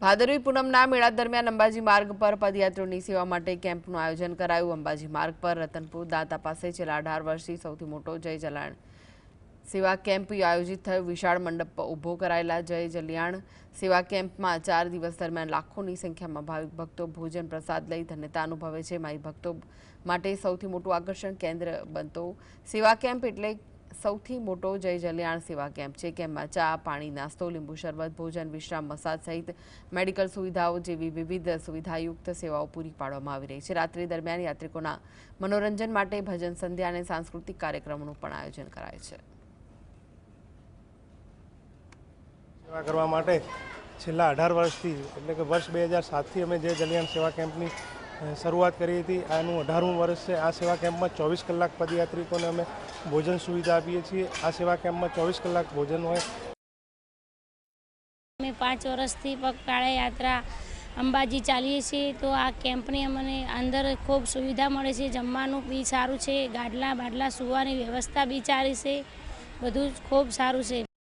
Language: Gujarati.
ભાદરવી પૂનમના મેળા દરમિયાન અંબાજી માર્ગ પર પદયાત્રીઓની સેવા માટે કેમ્પનું આયોજન કરાયું. અંબાજી માર્ગ પર રતનપુર દાંતા પાસે છેલ્લા અઢાર વર્ષથી સૌથી મોટો જય જલાણ સેવા કેમ્પ આયોજિત થયો. વિશાળ મંડપ ઊભો કરાયેલા જય જલિયાણ સેવા કેમ્પમાં ચાર દિવસ દરમિયાન લાખોની સંખ્યામાં ભાવિક ભક્તો ભોજન પ્રસાદ લઈ ધન્યતા અનુભવે છે. માઈ ભક્તો માટે સૌથી મોટું આકર્ષણ કેન્દ્ર બનતો સેવા કેમ્પ એટલે સૌથી મોટો જય જલિયાણ સેવા કેમ્પ છે, કેમ્પમાં ચા, પાણી, નાસ્તો, લીંબુ શરબત, ભોજન, વિશ્રામ, મસાજ સહિત મેડિકલ સુવિધાઓ જેવી વિવિધ સુવિધાયુક્ત સેવાઓ પૂરી પાડવામાં આવી રહી છે. રાત્રિ દરમિયાન યાત્રિકોના મનોરંજન માટે ભજન, સંધ્યા અને સાંસ્કૃતિક કાર્યક્રમોનું પણ આયોજન કરાય છે. સેવા કરવા માટે છેલ્લા અઢાર વર્ષથી, એટલે કે વર્ષ બે હજાર સાતથી અમે જે જલિયાણ સેવા કેમ્પની શરૂઆત કરી હતી. આનું અઢારમું વર્ષ છે. આ સેવા કેમ્પમાં ચોવીસ કલાક પદયાત્રિકોને અમે ભોજન સુવિધા આપીએ છીએ. આ સેવા કેમ્પમાં ચોવીસ કલાક ભોજન હોય. અમે પાંચ વર્ષથી પગપાળા યાત્રા અંબાજી ચાલીએ છીએ. તો આ કેમ્પની અમને અંદર ખૂબ સુવિધા મળે છે. જમવાનું બી સારું છે. ગાડલા બાડલા સુવાની વ્યવસ્થા બી સારી છે. બધું ખૂબ સારું છે.